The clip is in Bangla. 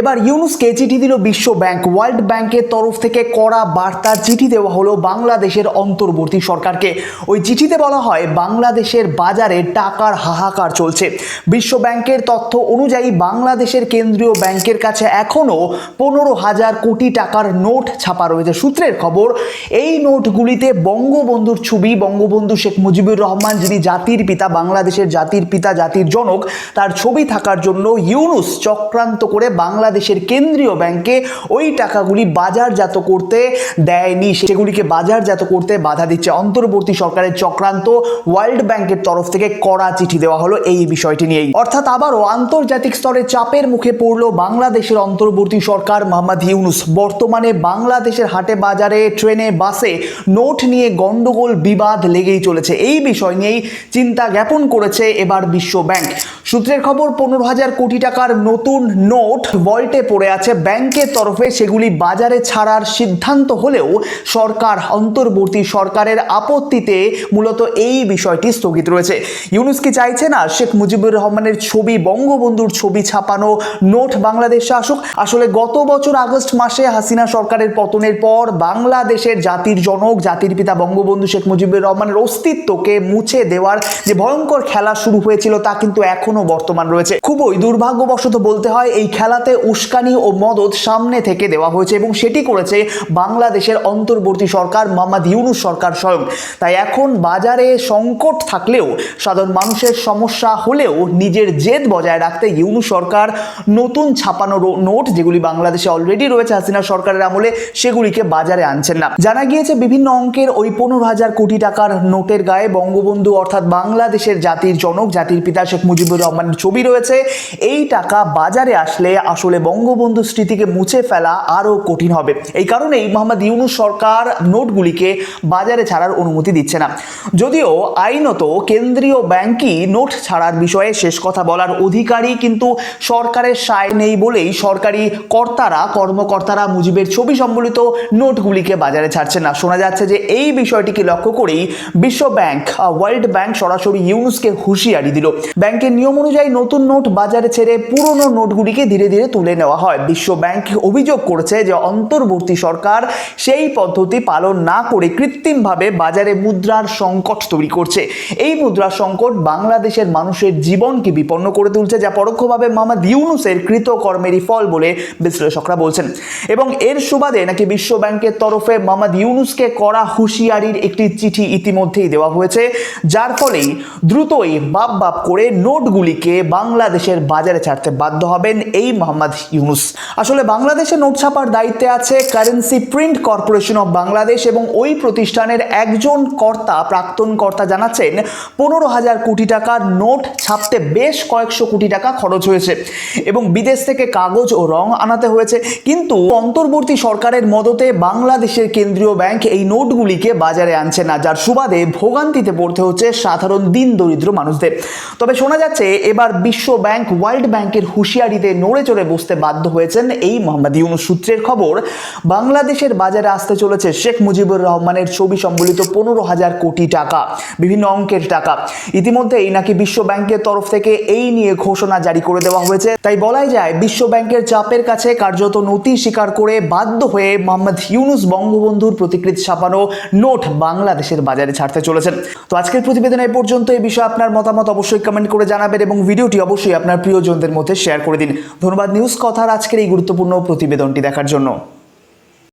এবার ইউনুসকে চিঠি দিল বিশ্ব ব্যাংক। ওয়ার্ল্ড ব্যাংকের তরফ থেকে করা বার্তার চিঠি দেওয়া হলো বাংলাদেশের অন্তর্বর্তী সরকারকে। ওই চিঠিতে বলা হয়, বাংলাদেশের বাজারে টাকার হাহাকার চলছে। বিশ্ব ব্যাংকের তথ্য অনুযায়ী বাংলাদেশের কেন্দ্রীয় ব্যাংকের কাছে এখনও পনেরো হাজার কোটি টাকার নোট ছাপা রয়েছে। সূত্রের খবর, এই নোটগুলিতে বঙ্গবন্ধুর ছবি, বঙ্গবন্ধু শেখ মুজিবুর রহমান যিনি জাতির পিতা, বাংলাদেশের জাতির পিতা, জাতির জনক, তার ছবি থাকার জন্য ইউনুস চক্রান্ত করে বাংলাদেশের কেন্দ্রীয় ব্যাংকে ওই টাকাগুলি বাজারজাত করতে দেয়নি। সেগুলিকে বাজারজাত করতে বাধা দিচ্ছে। অন্তর্বর্তী সরকারের চক্রান্ত ওয়ার্ল্ড ব্যাংকের তরফ থেকে কড়া চিঠি দেওয়া হলো এই বিষয়টি নিয়েই। অর্থাৎ আবারও আন্তর্জাতিক স্তরে চাপের মুখে পড়ল বাংলাদেশের অন্তর্বর্তী সরকার মোহাম্মদ ইউনুস। বর্তমানে বাংলাদেশের হাটে, বাজারে, ট্রেনে, বাসে নোট নিয়ে গন্ডগোল বিবাদ লেগেই চলেছে। এই বিষয় নিয়েই চিন্তা জ্ঞাপন করেছে এবার বিশ্ব ব্যাংক। সূত্রের খবর, পনেরো হাজার কোটি টাকার নতুন নোট ভল্টে পড়ে আছে ব্যাংকের তরফে। সেগুলি বাজারে ছাড়ার সিদ্ধান্ত হলেও সরকার, অন্তর্বর্তী সরকারের আপত্তিতে মূলত এই বিষয়টি স্থগিত রয়েছে। ইউনুস কি চাইছে না শেখ মুজিবুর রহমানের ছবি, বঙ্গবন্ধুর ছবি ছাপানো নোট বাংলাদেশে আসুক। আসলে গত বছর আগস্ট মাসে হাসিনা সরকারের পতনের পর বাংলাদেশের জাতির জনক, জাতির পিতা বঙ্গবন্ধু শেখ মুজিবুর রহমানের অস্তিত্বকে মুছে দেওয়ার যে ভয়ঙ্কর খেলা শুরু হয়েছিল তা কিন্তু এখনও বর্তমান রয়েছে। খুবই দুর্ভাগ্যবশত বলতে হয়, এই খেলাতে উস্কানি ও মদত সামনে থেকে দেওয়া হয়েছে এবং সেটি করেছে বাংলাদেশের অন্তর্বর্তী সরকার মোহাম্মদ ইউনুস সরকার স্বয়ং। তাই এখন বাজারে সংকট থাকলেও, সাধারণ মানুষের সমস্যা হলেও নিজের জেদ বজায় রাখতে ইউনুস সরকার নতুন ছাপানো নোট, যেগুলি বাংলাদেশে অলরেডি রয়েছে হাসিনা সরকারের আমলে, সেগুলিকে বাজারে আনছেন না। জানা গিয়েছে, বিভিন্ন অঙ্কের ওই পনেরো হাজার কোটি টাকার নোটের গায়ে বঙ্গবন্ধু অর্থাৎ বাংলাদেশের জাতির জনক, জাতির পিতা শেখ মুজিবুর রহমানের ছবি রয়েছে। এই টাকা বাজারে আসলে আসলে বঙ্গবন্ধু স্মৃতিকে মুছে ফেলা আরও কঠিন হবে। এই কারণেই মোহাম্মদ ইউনুস সরকার নোটগুলিকে বাজারে ছাড়ার অনুমতি দিচ্ছে না। যদিও আইনত কেন্দ্রীয় ব্যাংকই নোট ছাড়ার বিষয়ে শেষ কথা বলার অধিকারী কিন্তু সরকারের সায় নেই বলেই সরকারি কর্তারা, কর্মকর্তারা মুজিবের ছবি সম্বলিত নোটগুলিকে বাজারে ছাড়ছে না। শোনা যাচ্ছে যে এই বিষয়টিকে লক্ষ্য করেই বিশ্ব ব্যাংক ওয়ার্ল্ড ব্যাংক সরাসরি ইউনুসকে হুঁশিয়ারি দিল। ব্যাংকের নিয়ম অনুযায়ী নতুন নোট বাজারে ছেড়ে পুরনো নোটগুলিকে ধীরে ধীরে তুলে নেওয়া হয়। বিশ্ব ব্যাংক অভিযোগ করেছে যে অন্তর্বর্তী সরকার সেই পদ্ধতি পালন না করে কৃত্রিমভাবে বাজারে মুদ্রার সংকট তৈরি করছে। এই মুদ্রার সংকট বাংলাদেশের মানুষের জীবনকে বিপন্ন করে তুলছে, যা পরোক্ষভাবে মোহাম্মদ ইউনুসের কৃতকর্মেরই ফল বলে বিশ্লেষকরা বলছেন। এবং এর সুবাদে নাকি বিশ্ব ব্যাংকের তরফে মোহাম্মদ ইউনুসকে করা হুঁশিয়ারির একটি চিঠি ইতিমধ্যেই দেওয়া হয়েছে, যার ফলেই দ্রুতই বাপ বাপ করে নোটগুলিকে বাংলাদেশের বাজারে ছাড়তে বাধ্য হবেন এই মোহাম্মদ ইউনুস। আসলে বাংলাদেশে নোট ছাপার দায়িত্বে আছে currency print corporation of Bangladesh এবং ওই প্রতিষ্ঠানের একজন কর্তা, প্রাক্তন কর্তা জানাচ্ছেন, পনেরো হাজার কোটি টাকার নোট ছাপতে বেশ কয়েকশো কোটি টাকা খরচ হয়েছে এবং বিদেশ থেকে কাগজ ও রং আনাতে হয়েছে। কিন্তু অন্তর্বর্তী সরকারের মদতে বাংলাদেশের কেন্দ্রীয় ব্যাংক এই নোটগুলিকে বাজারে আনছে না, যার সুবাদে ভোগান্তিতে পড়তে হচ্ছে সাধারণ দিন দরিদ্র মানুষদের। তবে শোনা যাচ্ছে এবার বিশ্ব ব্যাংক, ওয়ার্ল্ড ব্যাংকের হুঁশিয়ারিতে নড়ে চড়ে বসতে বাধ্য হয়েছেন এই মোহাম্মদ ইউনুস সূত্রের খবর। বাংলাদেশের বাজারে আসতে চলেছে শেখ মুজিবুর রহমানের ছবি সম্বলিত পনেরো হাজার কোটি টাকা, বিভিন্ন অঙ্কের টাকা। ইতিমধ্যেই নাকি বিশ্ব ব্যাংকের তরফ থেকে এই নিয়ে ঘোষণা জারি করে দেওয়া হয়েছে। তাই বলাই যায়, বিশ্ব ব্যাংকের চাপের কাছে কার্যত নতি স্বীকার করে বাধ্য হয়ে মোহাম্মদ ইউনুস বঙ্গবন্ধুর প্রতিকৃতি ছাপানো নোট বাংলাদেশের বাজারে ছাড়তে চলেছেন। তো আজকের প্রতিবেদন এ পর্যন্ত। এই বিষয়ে আপনার মতামত অবশ্যই কমেন্ট করে জানাবেন এবং ভিডিওটি অবশ্যই আপনার প্রিয়জনদের মধ্যে শেয়ার করে দিন। ধন্যবাদ নিউজ কথার আজকের এই গুরুত্বপূর্ণ প্রতিবেদনটি দেখার জন্য।